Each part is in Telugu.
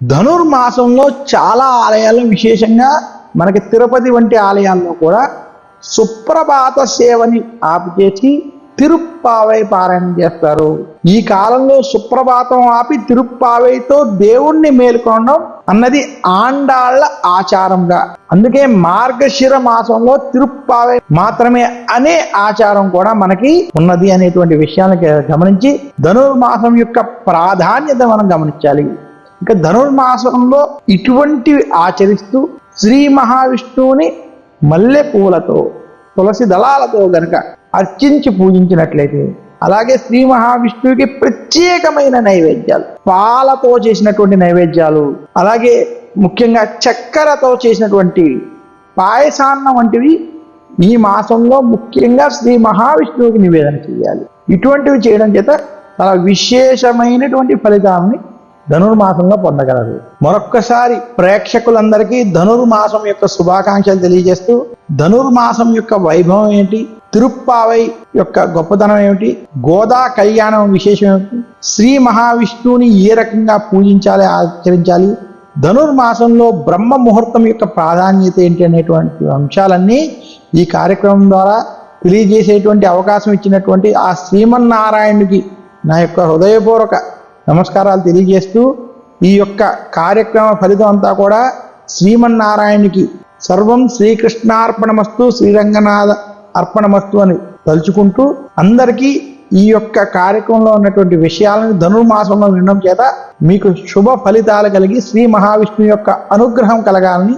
ధనుర్మాసంలో చాలా ఆలయాల్లో విశేషంగా మనకి తిరుపతి వంటి ఆలయాల్లో కూడా సుప్రభాత సేవని ఆపు చేసి తిరుప్పావై పారాయణం చేస్తారు. ఈ కాలంలో సుప్రభాతం ఆపి తిరుప్పావైతో దేవుణ్ణి మేల్కొనడం అన్నది ఆండాళ్ళ ఆచారంగా. అందుకే మార్గశిర మాసంలో తిరుప్పావై మాత్రమే అనే ఆచారం కూడా మనకి ఉన్నది అనేటువంటి విషయాన్ని గమనించి ధనుర్మాసం యొక్క ప్రాధాన్యత మనం గమనించాలి. ఇంకా ధనుర్మాసంలో ఇటువంటివి ఆచరిస్తూ శ్రీ మహావిష్ణువుని మల్లె పూలతో తులసి దళాలతో గనక అర్చించి పూజించినట్లయితే అలాగే శ్రీ మహావిష్ణువుకి ప్రత్యేకమైన నైవేద్యాలు పాలతో చేసినటువంటి నైవేద్యాలు అలాగే ముఖ్యంగా చక్కెరతో చేసినటువంటి పాయసాన్నం వంటివి ఈ మాసంలో ముఖ్యంగా శ్రీ మహావిష్ణువుకి నివేదన చేయాలి. ఇటువంటివి చేయడం చేత చాలా విశేషమైనటువంటి ఫలితాలని ధనుర్మాసంలో పొందగలరు. మరొక్కసారి ప్రేక్షకులందరికీ ధనుర్మాసం యొక్క శుభాకాంక్షలు తెలియజేస్తూ ధనుర్మాసం యొక్క వైభవం ఏంటి? తిరుప్పావై యొక్క గొప్పతనం ఏమిటి? గోదా కళ్యాణం విశేషం ఏమిటి? శ్రీ మహావిష్ణువుని ఏ రకంగా పూజించాలి ఆచరించాలి? ధనుర్మాసంలో బ్రహ్మ ముహూర్తం యొక్క ప్రాధాన్యత ఏంటి అనేటువంటి అంశాలన్నీ ఈ కార్యక్రమం ద్వారా తెలియజేసేటువంటి అవకాశం ఇచ్చినటువంటి ఆ శ్రీమన్నారాయణుడికి నా యొక్క హృదయపూర్వక నమస్కారాలు తెలియజేస్తూ ఈ యొక్క కార్యక్రమ ఫలితం అంతా కూడా శ్రీమన్నారాయణునికి. సర్వం శ్రీకృష్ణార్పణమస్తు శ్రీరంగనాథ అర్పణమస్తు అని తలుచుకుంటూ అందరికీ ఈ యొక్క కార్యక్రమంలో ఉన్నటువంటి విషయాలను ధనుర్మాసంలో వినడం చేత మీకు శుభ ఫలితాలు కలిగి శ్రీ మహావిష్ణువు యొక్క అనుగ్రహం కలగాలని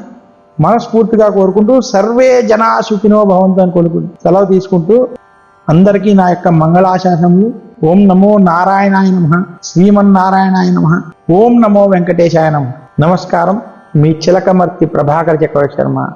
మనస్ఫూర్తిగా కోరుకుంటూ సర్వే జనా సుఖినో భవంతు అని కోరుకుంటూ సెలవు తీసుకుంటూ అందరికీ నా యొక్క మంగళాశాసనములు. ఓం నమో నారాయణాయ నమ. శ్రీమన్నారాయణాయ నమ. ఓం నమో వెంకటేశాయ నమ. నమస్కారం. మీ చిలకమర్తి ప్రభాకర్ చక్రవర్తి శర్మ.